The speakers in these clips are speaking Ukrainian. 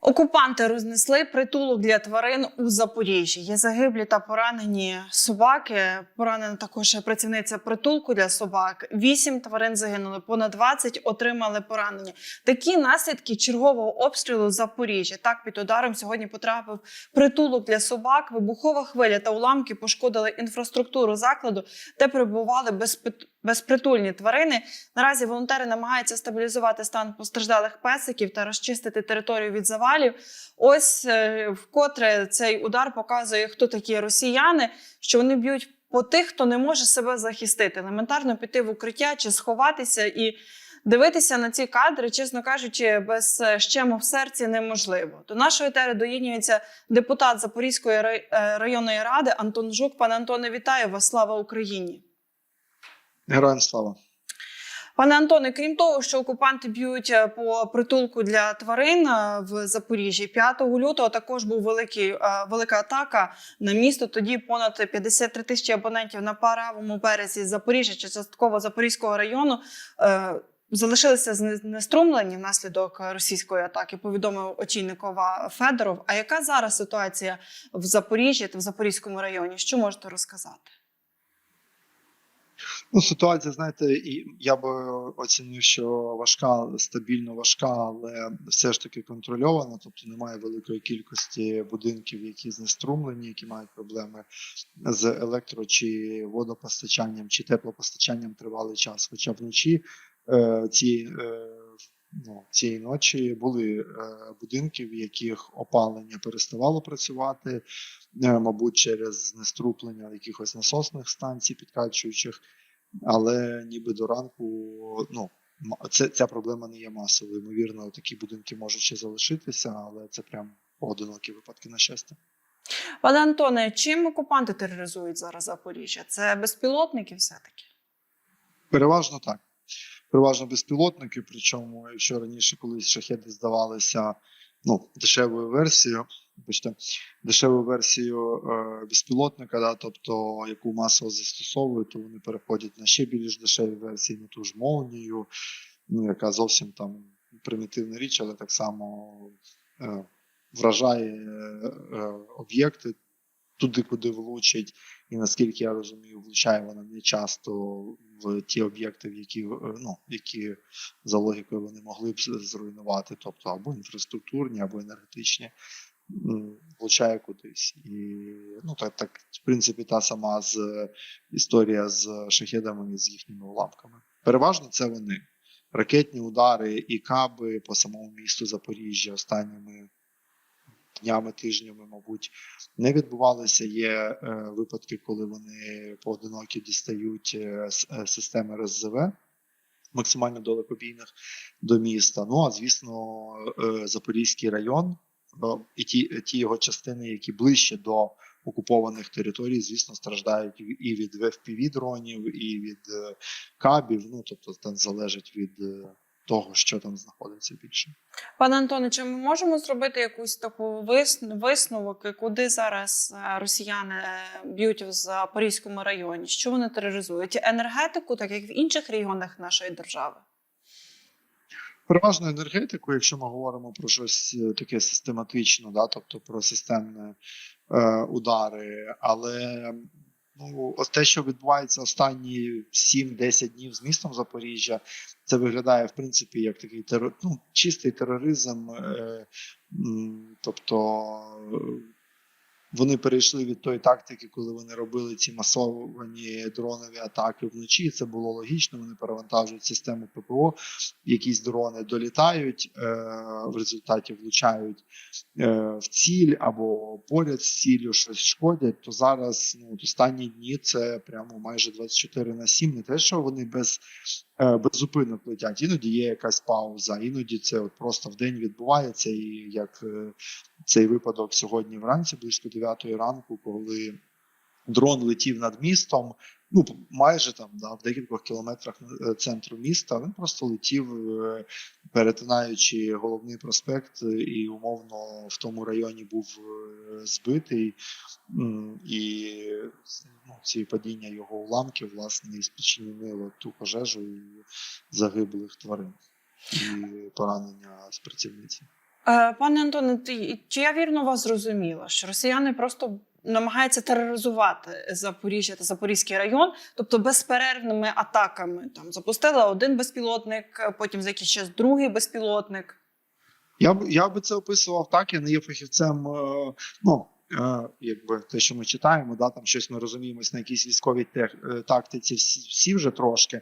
Окупанти рознесли притулок для тварин у Запоріжжі. Є загиблі та поранені собаки. Поранена також працівниця притулку для собак. Вісім тварин загинули, понад 20 отримали поранення. Такі наслідки чергового обстрілу Запоріжжя. Так під ударом сьогодні потрапив притулок для собак. Вибухова хвиля та уламки пошкодили інфраструктуру закладу, де перебували безпит- безпритульні тварини. Наразі волонтери намагаються стабілізувати стан постраждалих песиків та розчистити територію від завалів. Ось е, вкотре цей удар показує, хто такі росіяни, що вони б'ють по тих, хто не може себе захистити, елементарно піти в укриття чи сховатися і. Дивитися на ці кадри, чесно кажучи, без е, щему в серці неможливо. До нашої етери доєднюється депутат Запорізької е, районної ради Антон Жук. Пане Антоне, вітаю вас! Слава Україні! Героям слава. Пане Антоне, крім того, що окупанти б'ють е, по притулку для тварин е, в Запоріжжі, 5 лютого також був великий, е, велика атака на місто. Тоді понад 53 тисячі абонентів на правому березі Запоріжжя чи частково Запорізького району. Залишилися знеструмлені внаслідок російської атаки. Повідомив очільник ОВА Федоров. А яка зараз ситуація в Запоріжжі та в Запорізькому районі? Що можете розказати? Ну, ситуація, знаєте, і я би оцінив, що важка, стабільно важка, але все ж таки контрольована. Тобто немає великої кількості будинків, які знеструмлені, які мають проблеми з електро чи водопостачанням, чи теплопостачанням тривалий час. Хоча вночі е, ці е, ну, цієї ночі були е, будинки, в яких опалення переставало працювати, е, мабуть, через знеструплення якихось насосних станцій, підкачуючих. Але ніби до ранку, ну це ця проблема не є масовою. Ймовірно, такі будинки можуть ще залишитися, але це прям поодинокі випадки на щастя. Пане Антоне, чим окупанти тероризують зараз Запоріжжя? Це безпілотники все-таки? Переважно так. Переважно безпілотники. Причому, якщо раніше колись шахеди здавалися ну, дешевою версією, бачите, дешевою версією е, безпілотника, да, тобто яку масово застосовують, то вони переходять на ще більш дешеві версії, на ту ж молнію, ну, яка зовсім там примітивна річ, але так само е, вражає е, е, об'єкти туди, куди влучить. І наскільки я розумію, влучає вона не часто в ті об'єкти, в які, е, ну, які за логікою вони могли б зруйнувати, тобто або інфраструктурні, або енергетичні, влучає кудись. І ну, так, так, в принципі, та сама з історія з шахедами і з їхніми уламками. Переважно це вони. Ракетні удари і каби по самому місту Запоріжжя останніми днями, тижнями, мабуть, не відбувалися. Є е, випадки, коли вони поодинокі дістають е, е, системи РСЗВ максимально далекобійних до міста. Ну а звісно, Запорізький район і ті, ті його частини, які ближче до окупованих територій, звісно, страждають і- від fpv дронів, і від кабів. Ну тобто, там залежить від того, що там знаходиться більше. Пане Антоне, чи ми можемо зробити якусь таку вис- висновок, куди зараз е, росіяни е, б'ють в Запорізькому районі? Що вони тероризують? Енергетику, так як в інших регіонах нашої держави? Переважно енергетику, якщо ми говоримо про щось е, таке систематичне, да, тобто про системні е, удари, але ну, от те, що відбувається останні 7-10 днів з містом Запоріжжя, це виглядає в принципі як такий терор, ну, чистий тероризм. Е, м, тобто вони перейшли від тої тактики, коли вони робили ці масовані дронові атаки вночі. Це було логічно. Вони перевантажують систему ППО, якісь дрони долітають, е, в результаті влучають е, в ціль або поряд з ціллю щось шкодять. То зараз ну, останні дні це прямо майже 24 на 7. Не те, що вони без, е, плетять. Іноді є якась пауза, іноді це от просто в день відбувається. І як е, цей випадок сьогодні вранці, близько 9 ранку, коли дрон летів над містом. Ну, майже там да, в декількох кілометрах е, центру міста. Він просто летів, е, перетинаючи головний проспект, е, і умовно в тому районі був збитий. І ну, ці падіння його уламків власне і спричинило ту пожежу і загиблих тварин і поранення з працівниці. Пане Антоне, чи я вірно вас зрозуміла, що росіяни просто намагаються тероризувати Запоріжжя та Запорізький район, тобто безперервними атаками там запустила один безпілотник, потім за якийсь час другий безпілотник. Я б я би це описував так. Я не є фахівцем. е, Ну якби те, що ми читаємо, да там щось ми розуміємось на якійсь військовій тех, е, тактиці. Всі, всі вже трошки.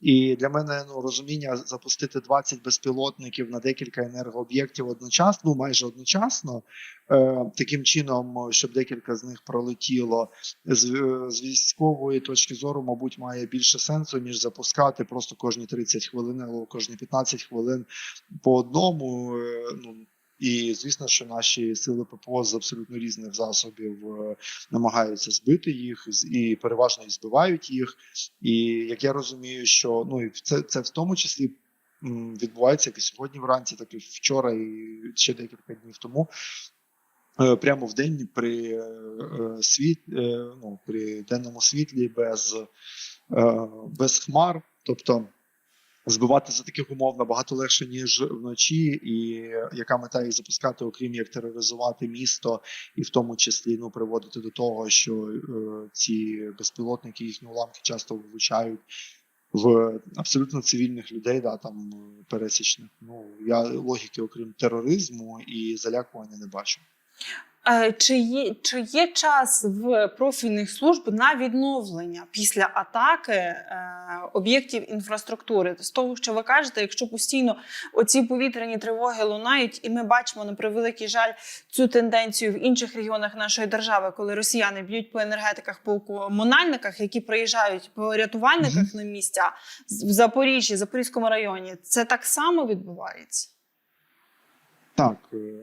І для мене ну розуміння запустити 20 безпілотників на декілька енергооб'єктів одночасно, ну майже одночасно, е, таким чином, щоб декілька з них пролетіло з, е, з військової точки зору, мабуть, має більше сенсу ніж запускати просто кожні 30 хвилин або кожні 15 хвилин по одному. е, Ну і звісно, що наші сили ППО з абсолютно різних засобів е, намагаються збити їх і переважно і збивають їх. І як я розумію, що ну і це, це в тому числі. Відбувається як і сьогодні вранці, так і вчора, і ще декілька днів тому. Е, Прямо в день при е, світ, ну, при денному світлі без, без хмар. Тобто збивати за таких умов набагато легше, ніж вночі, і яка мета їх запускати, окрім як тероризувати місто, і в тому числі ну приводити до того, що е, ці безпілотники їхні уламки часто влучають в абсолютно цивільних людей, да там е, пересічних. Ну я логіки, окрім тероризму і залякування, не бачу. Е, Чи є, чи є час в профільних служб на відновлення після атаки е, об'єктів інфраструктури? З того, що ви кажете, якщо постійно оці повітряні тривоги лунають, і ми бачимо на превеликий жаль цю тенденцію в інших регіонах нашої держави, коли росіяни б'ють по енергетиках, по комунальниках, які приїжджають по рятувальниках на місця в Запоріжжі, Запорізькому районі, це так само відбувається. Так, е,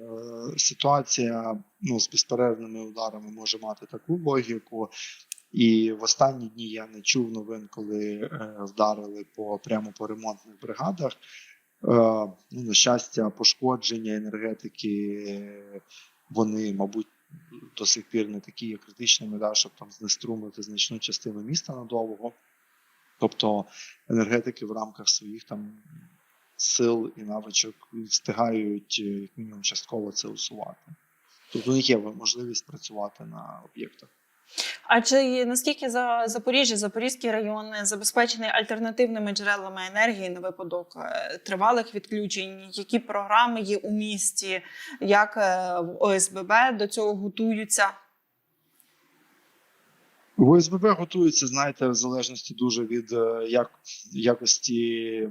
ситуація ну, з безперервними ударами може мати таку логіку. І в останні дні я не чув новин, коли е, вдарили по прямо по ремонтних бригадах. Е, ну, на щастя, пошкодження енергетики, вони, мабуть, до сих пір не такі є критичними, да, щоб там знеструмити значну частину міста надовго. Тобто енергетики в рамках своїх там сил і навичок встигають е, як мінімум частково це усувати. Тобто у них є можливість працювати на об'єктах. А чи наскільки за Запоріжжя, Запорізький район забезпечений альтернативними джерелами енергії на випадок е, тривалих відключень? Які програми є у місті? Як е, в ОСББ до цього готуються? В ОСББ готуються, знаєте, в залежності дуже від як, якості,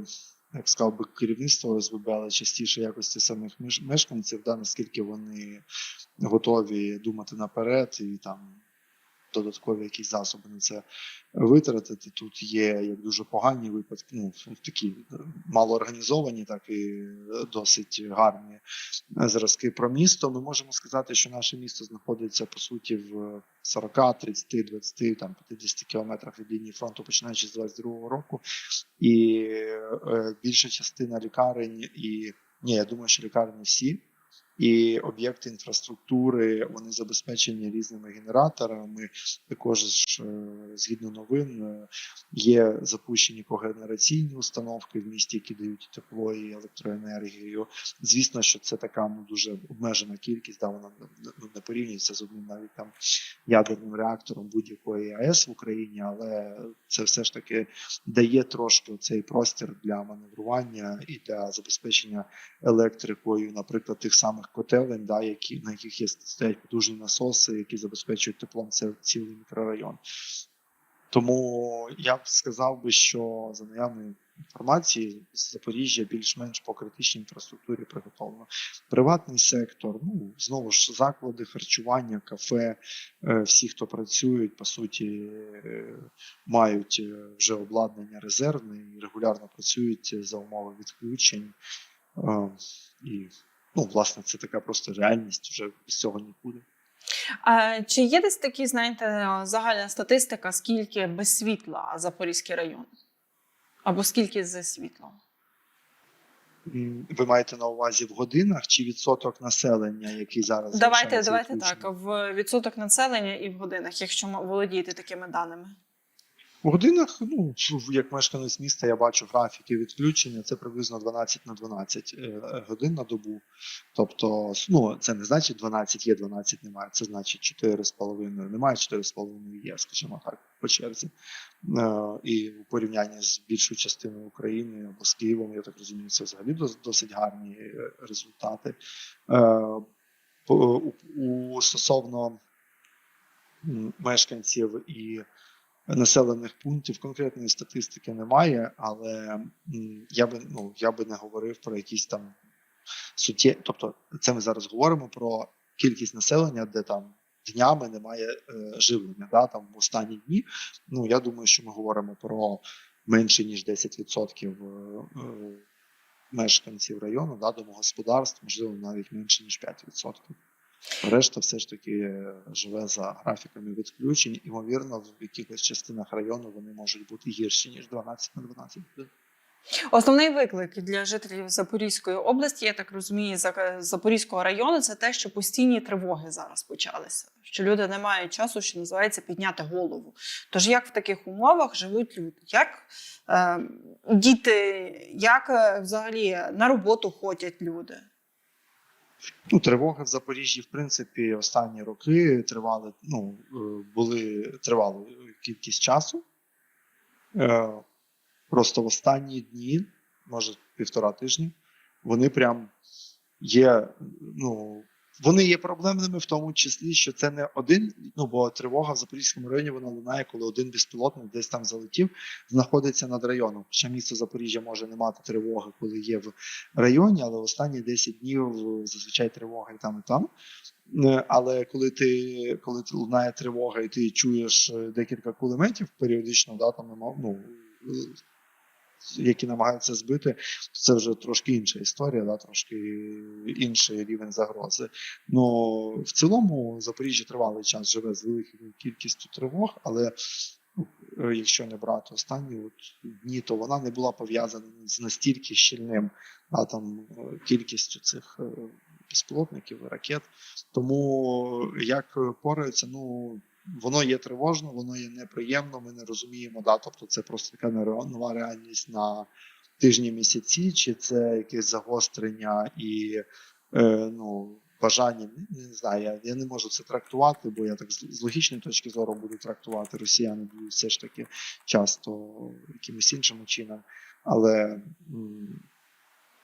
як сказав би, керівництво ОСББ, але частіше якості самих меш- мешканців, да, наскільки вони готові думати наперед і там додаткові якісь засоби на це витратити. Тут є як дуже погані випадки, ну такі е, малоорганізовані, так і е, досить гарні е, зразки про місто. Ми можемо сказати, що наше місто знаходиться по суті в 40, 30, 20, там 50 кілометрах від лінії фронту, починаючи з 22 року, і більша частина лікарень і ні, я думаю, що лікарні всі. І об'єкти інфраструктури вони забезпечені різними генераторами. Також е, згідно новин е, є запущені когенераційні установки в місті, які дають тепло і електроенергію. Звісно, що це така ну дуже обмежена кількість, да вона ну, не порівнюється з одним навіть там ядерним реактором будь-якої АЕС в Україні, але це все ж таки дає трошки цей простір для маневрування і для забезпечення електрикою, наприклад, тих самих котелень, да, які на яких є стоять потужні насоси, які забезпечують теплом це цілий мікрорайон. Тому я б сказав би, що за наявною інформації Запоріжжя більш-менш по критичній інфраструктурі приготовлено. Приватний сектор, ну знову ж заклади харчування, кафе, е, всі, хто працюють, по суті, е, мають е, вже обладнання резервне і регулярно працюють за умови відключень. І ну, власне, це така просто реальність, вже без цього нікуди. А чи є десь такі, знаєте, загальна статистика, скільки без світла Запорізький район? Або скільки зі світлом? Ви маєте на увазі в годинах чи відсоток населення, який зараз Давайте, давайте так. В відсоток населення і в годинах, якщо володієте такими даними. У годинах, ну, як мешканець міста, я бачу графіки відключення, це приблизно 12 на 12 е, годин на добу. Тобто, ну, це не значить 12 є, 12 немає, це значить 4,5 немає, 4,5 є, скажімо так, по черзі. Е, І у порівнянні з більшою частиною України або з Києвом, я так розумію, це взагалі досить гарні е, результати. У стосовно мешканців і населених пунктів конкретної статистики немає, але я би ну я би не говорив про якісь там суттє. Тобто, це ми зараз говоримо про кількість населення, де там днями немає е, живлення. Да, там в останні дні. Ну я думаю, що ми говоримо про менше ніж 10% е, е, мешканців району, да, домогосподарств, можливо, навіть менше ніж 5%. Решта все ж таки е, живе за графіками відключень. Імовірно, в якихось частинах району вони можуть бути гірші, ніж 12 на 12 годин. Основний виклик для жителів Запорізької області, я так розумію, за- Запорізького району, це те, що постійні тривоги зараз почалися. Що люди не мають часу, що називається, підняти голову. Тож як в таких умовах живуть люди? Як е, діти, як е, взагалі на роботу ходять люди? Ну, тривоги в Запоріжжі, в принципі, останні роки тривали, ну, е, були тривалу кількість часу. Е, Просто в останні дні, може півтора тижні, вони прям є. Ну, вони є проблемними в тому числі, що це не один. Ну бо тривога в Запорізькому районі вона лунає, коли один безпілотник десь там залетів, знаходиться над районом. Хоча місто Запоріжжя може не мати тривоги, коли є в районі, але останні 10 днів зазвичай тривога і там, і там. Е, Але коли ти коли лунає тривога, і ти чуєш е, декілька кулеметів періодично, да, там ну, е, які намагаються збити, то це вже трошки інша історія, да, трошки інший рівень загрози. Ну в цілому Запоріжжя тривалий час живе з великою кількістю тривог, але ну, е, якщо не брати останні от дні, то вона не була пов'язана з настільки щільним да, там, е, кількістю цих е, безпілотників, ракет. Тому як пораються, ну. Воно є тривожно, воно є неприємно. Ми не розуміємо, да, тобто це просто така нова реальність на тижні місяці, чи це якесь загострення і е, ну, бажання. Не, знаю, я, я не можу це трактувати, бо я так з, з логічної точки зору буду трактувати. Росіяни будуть все ж таки часто якимось іншим чином. Але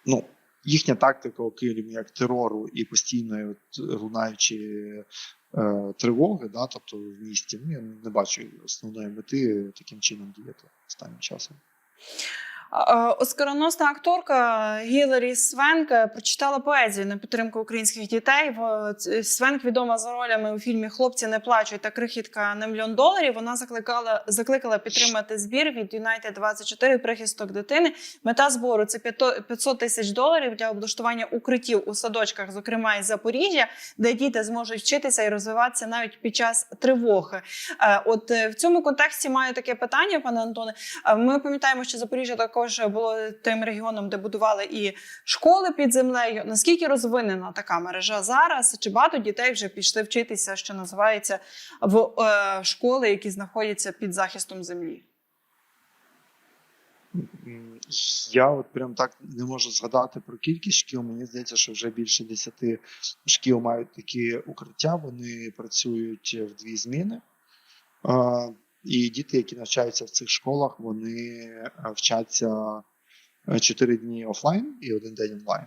ну, їхня тактика, окрім як терору і постійної от, лунаючі тривоги, да, тобто в місті, ну, я не бачу основної мети таким чином діяти останнім часом. Е, Оскароносна акторка Гіларі Свенк е, прочитала поезію на підтримку українських дітей. Свенк відома за ролями у фільмі Хлопці не плачуть та крихітка на мільйон доларів. Вона закликала закликала підтримати збір від United 24 прихисток дитини. Мета збору це 500 тисяч доларів для облаштування укриттів у садочках, зокрема із Запоріжжя, де діти зможуть вчитися і розвиватися навіть під час тривоги. Е, От в цьому контексті маю таке питання, пане Антоне. Ми пам'ятаємо, що Запоріжжя також було тим регіоном, де будували і школи під землею. Наскільки розвинена така мережа зараз? Чи багато дітей вже пішли вчитися, що називається в е, школи, які знаходяться під захистом землі? Я от прям так не можу згадати про кількість шкіл. Мені здається, що вже більше 10 шкіл мають такі укриття. Вони працюють в дві зміни. І діти, які навчаються в цих школах, вони е, вчаться 4 дні офлайн і один день онлайн.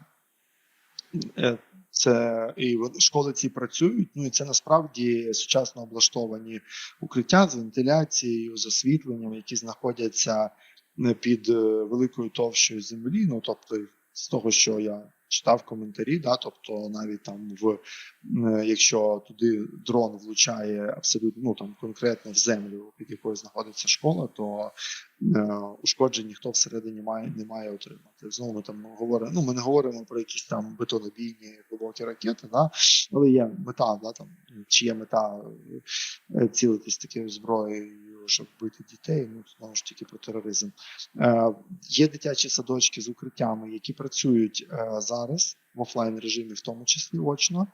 Е, Це і школи ці працюють. Ну і це насправді сучасно облаштовані укриття з вентиляцією, з освітленням, які знаходяться під е, великою товщою землі. Ну тобто, з того, що я читав коментарі, да, тобто навіть там в якщо туди дрон влучає абсолютно ну там конкретно в землю, під якою знаходиться школа, то е, ушкоджень ніхто всередині має не має отримати. Знову ми там говоримо. Ну ми не говоримо про якісь там бетонобійні глибокі ракети, да, але є мета, да там чи є мета е, цілитись такою зброєю, щоб бити дітей. Ну знову ж таки про тероризм. Е, Є дитячі садочки з укриттями, які працюють е, зараз в офлайн режимі, в тому числі очно.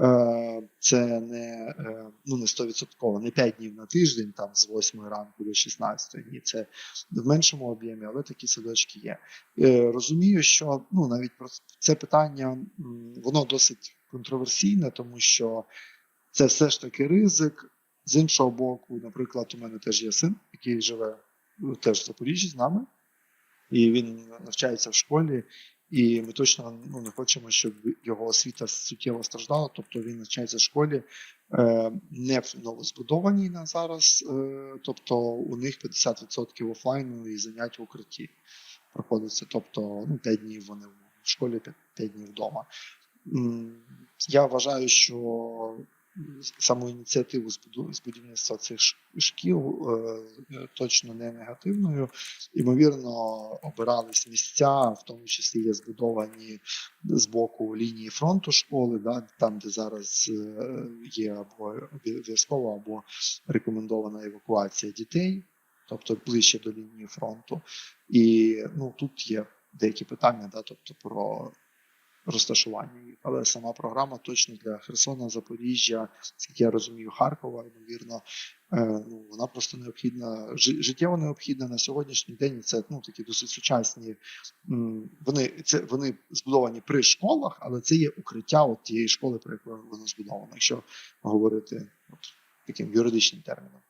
Е, Це не е, ну не 100%, не 5 днів на тиждень, там з 8 ранку до 16. Ні, це в меншому об'ємі, але такі садочки є. Е, Розумію, що ну навіть про це питання воно досить контроверсійне, тому що це все ж таки ризик. З іншого боку, наприклад, у мене теж є син, який живе теж в Запоріжжі з нами, і він навчається в школі. І ми точно ну, не хочемо, щоб його освіта суттєво страждала. Тобто він навчається в школі е, не в новозбудованій на зараз, е, тобто у них 50% офлайну і занять в укритті проходиться. Тобто ну, 5 днів вони в школі, 5, 5 днів вдома. Я вважаю, що саму ініціативу з будівництва цих шкіл е, точно не негативною. Ймовірно, обирались місця, в тому числі є збудовані з боку лінії фронту школи, да, там, де зараз е, є або обов'язкова, або рекомендована евакуація дітей, тобто ближче до лінії фронту. І ну, тут є деякі питання, да, тобто про розташування їх. Але сама програма точно для Херсона, Запоріжжя, скільки я розумію, Харкова, ймовірно, е, ну, вона просто необхідна, життєво необхідна на сьогоднішній день. Це ну, такі досить сучасні. Вони, це, вони збудовані при школах, але це є укриття от тієї школи, про яку воно збудовано, якщо говорити от, таким юридичним терміном.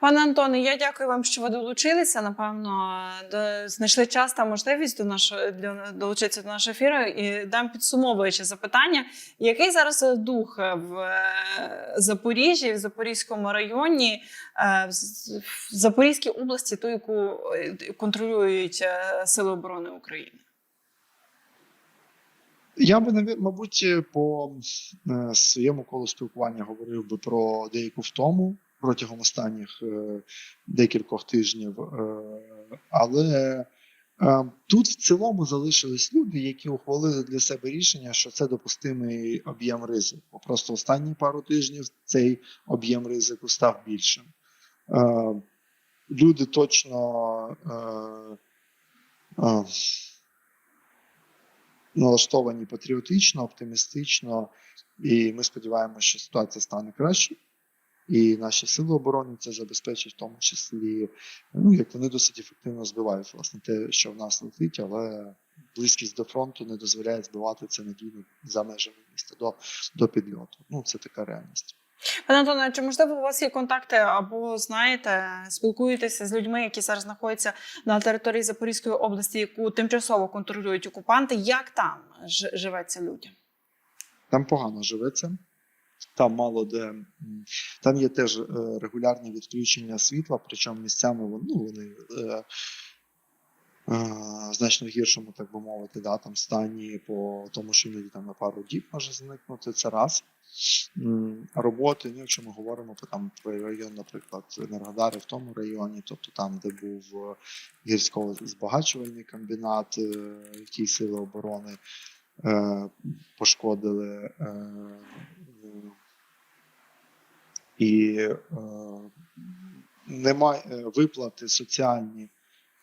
Пане Антоне, я дякую вам, що ви долучилися. Напевно, до, знайшли час та можливість до нашого для, долучитися до нашого ефіру і дам підсумовуючи запитання. Який зараз дух в е, Запоріжжі, в Запорізькому районі, е, в Запорізькій області, ту, яку е, контролюють е, Сили оборони України? Я би мабуть, по е, своєму колу спілкування говорив би про деяку втому протягом останніх е, декількох тижнів. Е, але е, тут в цілому залишились люди, які ухвалили для себе рішення, що це допустимий об'єм ризику. Просто останні пару тижнів цей об'єм ризику став більшим. Люди точно. Налаштовані патріотично, оптимістично, і ми сподіваємося, що ситуація стане краще. І наші сили оборони це забезпечать, в тому числі, ну як вони досить ефективно збивають власне те, що в нас летить, але близькість до фронту не дозволяє збивати це надійно за межами міста до, до підльоту. Ну це така реальність. Пане Антоне, чи можливо у вас є контакти або знаєте, спілкуєтеся з людьми, які зараз знаходяться на території Запорізької області, яку тимчасово контролюють окупанти? Як там живеться людям? Там погано живеться. Там мало де там є теж е, регулярні відключення світла, причому місцями вони, ну, вони е, е, значно гіршому, так би мовити, да, там стані по тому, що іноді там на пару діб може зникнути. Це раз. Роботи, ну, якщо ми говоримо про там про район, наприклад, Енергодари в тому районі, тобто там, де був е, гірсько-збагачувальний комбінат, е, який сили оборони е, пошкодили. Е, і е, немає е, виплати соціальні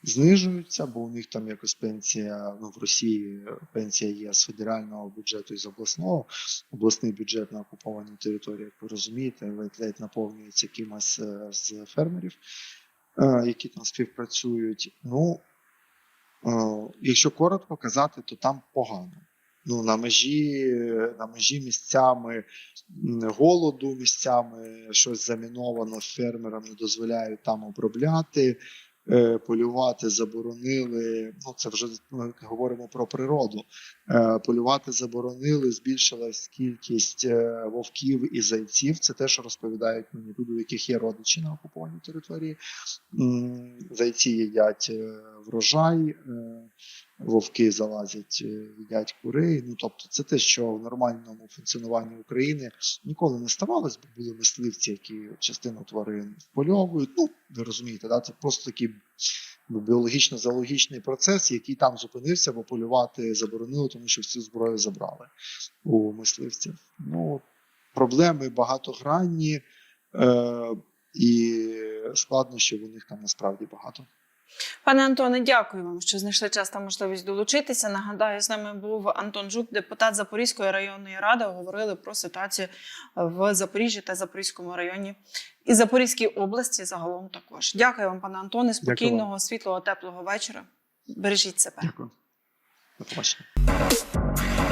знижуються, бо у них там якось пенсія ну в Росії пенсія є з федерального бюджету і з обласного. Обласний бюджет на окупованій території, як ви розумієте, ледь наповнюється кимось е, з фермерів, які там співпрацюють. Ну якщо коротко казати, то там погано. Ну, на межі, на межі місцями голоду, місцями щось заміновано фермерам не дозволяють там обробляти, е, полювати заборонили. Ну, це вже ми говоримо про природу. Е, полювати заборонили, збільшилась кількість е, вовків і зайців. Це те, що розповідають мені люди, у яких є родичі на окупованій території. Зайці їдять врожай. Вовки залазять, е, їдять курей. Ну тобто, це те, що в нормальному функціонуванні України ніколи не ставалось, бо були мисливці, які частину тварин впольовують. Ну, ви розумієте, да? це просто такий ну, біологічно-зоологічний процес, який там зупинився, бо полювати заборонили, тому що всю зброю забрали у мисливців. Ну, проблеми багатогранні. Е- і складнощів у них там насправді багато. Пане Антоне, дякую вам, що знайшли час та можливість долучитися. Нагадаю, з нами був Антон Жук, депутат Запорізької районної ради. Говорили про ситуацію в Запоріжжі та Запорізькому районі і Запорізькій області загалом також. Дякую вам, пане Антоне. Спокійного, світлого, теплого вечора. Бережіть себе. Дякую. До побачення.